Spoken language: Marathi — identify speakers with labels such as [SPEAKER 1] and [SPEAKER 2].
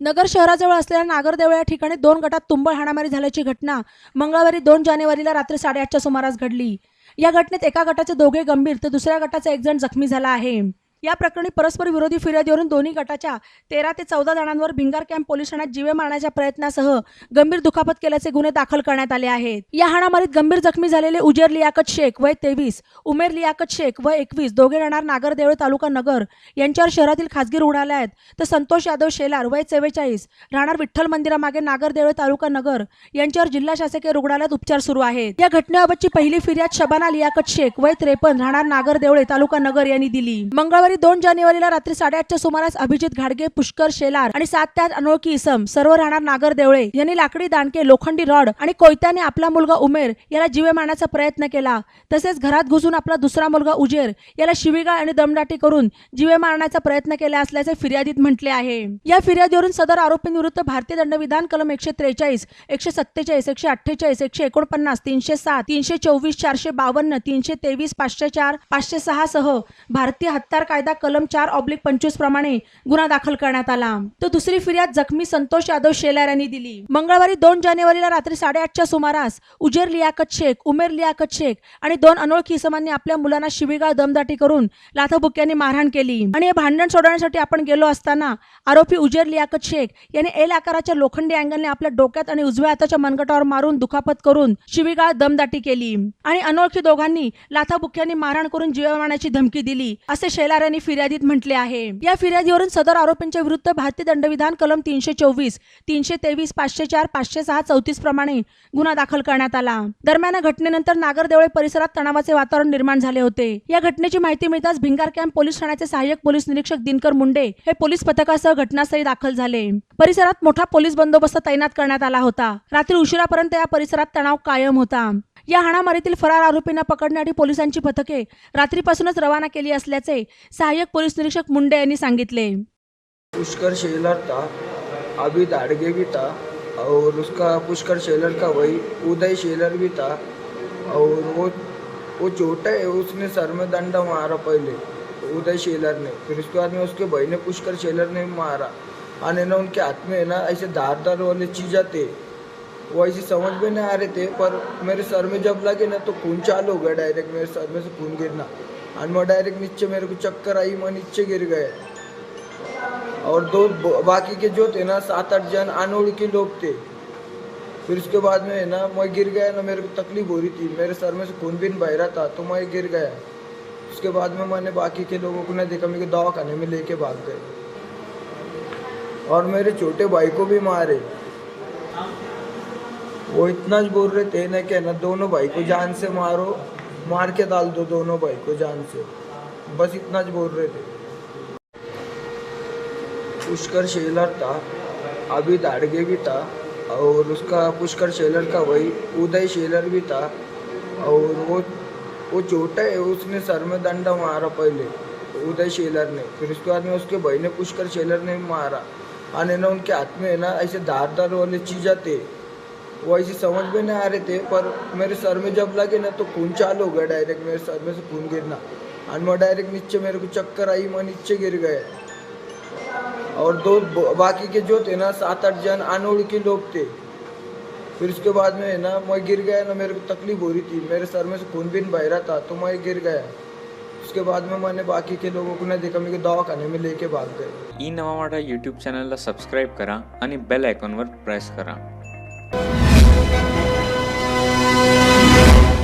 [SPEAKER 1] नगर शहराजवळ असलेल्या नागरदेवळ या ठिकाणी दोन गटात तुंबळ हाणामारी झाल्याची घटना मंगळवारी दोन जानेवारीला रात्री साडेआठच्या सुमारास घडली. या घटनेत एका गटाचे दोघे गंभीर तर दुसऱ्या गटाचा एक जण जखमी झाला आहे. या प्रकरणी परस्पर विरोधी फिर्यादीवरून दोन्ही गटाच्या तेरा ते चौदा जणांवर भिंगार कॅम्प पोलीस ठाण्यात जीवे मारण्याच्या प्रयत्नासह गंभीर दुखापत केल्याचे गुन्हे दाखल करण्यात आले आहेत. या हाणामारीत गंभीर जखमी झालेले उजेर लियाकत शेख वय तेवीस उमेर लियाकत शेख वय एकवीस दोघे राहणार नागरदेवळे तालुका नगर यांच्यावर शहरातील खासगी रुग्णालयात तर संतोष यादव शेलार वय चव्वेचाळीस राहणार विठ्ठल मंदिरामागे नागरदेवळे तालुका नगर यांच्यावर जिल्हा शासकीय रुग्णालयात उपचार सुरू आहेत. या घटनेबाबतची पहिली फिर्याद शबाना लियाकत शेख वय त्रेपन्न राहणार नागरदेवळे तालुका नगर यांनी दिली. मंगळवारी दोन जानेवारीला रात्री साडेआठच्या सुमारास अभिजित घाडगे पुष्कर शेलार आणि सात त्यात अनोळखी इसम सर्व राहणार नागरदेवळे यांनी लाकडी दांडके लोखंडी रॉड आणि कोयत्याने आपला मुलगा उमेर याला जीवे मारण्याचा प्रयत्न केला. तसेच घरात घुसून आपला दुसरा मुलगा उजेर याला शिवीगाळ आणि दमदाटी करून जीवे मारण्याचा प्रयत्न केला असल्याचे फिर्यादीत म्हटले आहे. या फिर्यादीवरून सदर आरोपींविरुद्ध भारतीय दंडविधान कलम एकशे त्रेचाळीस एकशे सत्तेचाळीस एकशे अठ्ठेचाळीस एकशे एकोणपन्नास तीनशे सात तीनशे चोवीस चारशे बावन्न तीनशे तेवीस पाचशे चार पाचशे सहा सह भारतीय हत्यार कायदा कलम चार ऑब्लिक पंचवीस प्रमाणे गुन्हा दाखल करण्यात आला. तर दुसरी फिर्याद जखमी संतोष यादव शेलार यांनी दिली. मंगळवारी दोन जानेवारीला रात्री साडेआठच्या सुमारास उजेर लियाकत शेख उमेर लियाकत शेख आणि दोन अनोळखी इसमांनी आपल्या मुलांना शिवीगाळ दमदाटी करून लाथाबुक्यांनी मारहाण केली. आणि हे भांडण सोडवण्यासाठी आपण गेलो असताना आरोपी उजेर लियाकत शेख याने एल आकाराच्या लोखंडी अँगलने आपल्या डोक्यात आणि उजव्या हाताच्या मनगटावर मारून दुखापत करून शिवीगाळ दमदाटी केली. आणि अनोळखी दोघांनी लाथाबुक्यांनी मारहाण करून जीव मारण्याची धमकी दिली असे शेलार यांनी फिर्यादीत म्हटले आहे. या फिर्यादीवरून सदर आरोपींच्या विरुद्ध भारतीय दंडविधान कलम तीनशे चोवीस तीनशे तेवीस पाचशे चार पाचशे सहा चौतीस प्रमाणे गुन्हा दाखल करण्यात आला. दरम्यान या घटनेनंतर नागरदेवळे परिसरात तणावाचे वातावरण निर्माण झाले होते. या घटनेची माहिती मिळताच भिंगार कॅम्प पोलीस ठाण्याचे सहाय्यक पोलीस निरीक्षक दिनकर मुंडे हे पोलीस पथकासह घटनास्थळी दाखल झाले. परिसरात मोठा पोलीस बंदोबस्त तैनात करण्यात आला होता. रात्री उशिरापर्यंत या परिसरात तणाव कायम होता. या हाणामारीतील फरार आरोपींना पकडण्यासाठी पोलिसांची पथके रात्रीपासूनच रवाना केली असल्याचे सहाय्यक पोलीस निरीक्षक मुंडे यांनी सांगितले.
[SPEAKER 2] पुष्कर शेलर था अभी दाड़गे भी था और उसका पुष्कर शेलर का वही उदय शेलर भी था और वो वो छोटा है उसने सर में डंडा मारा पहले उदय शेलर ने। फिर उसके बाद में उसके भाई ने पुष्कर शेलर ने मारा। और ना उनके हाथ में है ना ऐसे धार धार वाले चीज आते। वो ऐसी समझ में नहीं आ रहे थे, पर मेरे सर में जब लगे ना तो खून चालू हो गया डायरेक्ट मेरे सर में से खून गिरना। और मैं डायरेक्ट नीचे, मेरे को चक्कर आई, मैं नीचे गिर गए। और दो बाकी के जो थे ना सात आठ जन अनोड़ के लोग थे। फिर उसके बाद में ना, मैं गिर गया ना, मेरे को तकलीफ़ हो रही थी। मेरे सर में से खून भी बह रहा था तो मैं गिर गया। उसके बाद में मैंने बाकी के लोगों को नहीं देखा, मेरे को दवाखाने में लेके भाग गए। और मेरे छोटे भाई को भी मारे। वो इतना बोल रहे थे ना कहना ना दोनों भाई को जान से मारो मार के डाल दो दोनों भाई को जान से। बस इतना बोल रहे थे। पुष्कर शेलर था अभी दाड़गे भी था और उसका पुष्कर शेलर का वही उदय शेलर भी था और वो वो छोटा है उसने सर में डंडा मारा पहले उदय शेलर ने। फिर उसके बाद में उसके भाई ने पुष्कर शेलर ने मारा। और ना उनके हाथ में है ना ऐसे धार धार वाले चीज आते। वो ऐसी समझ में नहीं आ रहे थे पर मेरे सर में जब लगे ना तो खून चालू हो गया डायरेक्ट मेरे सर में से खून गिरना। और मैं डायरेक्ट नीचे मेरे को चक्कर आई मैं नीचे गिर गए। और दो बाकी के जो थे ना सात आठ जन अनोड़ के लोग थे। फिर उसके बाद में है ना मैं गिर गया ना मेरे को तकलीफ हो रही थी। मेरे सर में से खून भी बह रहा था तो मैं गिर गया। उसके बाद में मैंने बाकी के लोगों को नहीं देखा मेरे को दवाखाने में लेके भाग गए।
[SPEAKER 3] ई नवा माटा यूट्यूब चॅनलला सबस्क्राईब करा आणि बेल आयकॉनवर प्रेस करा। Thank you.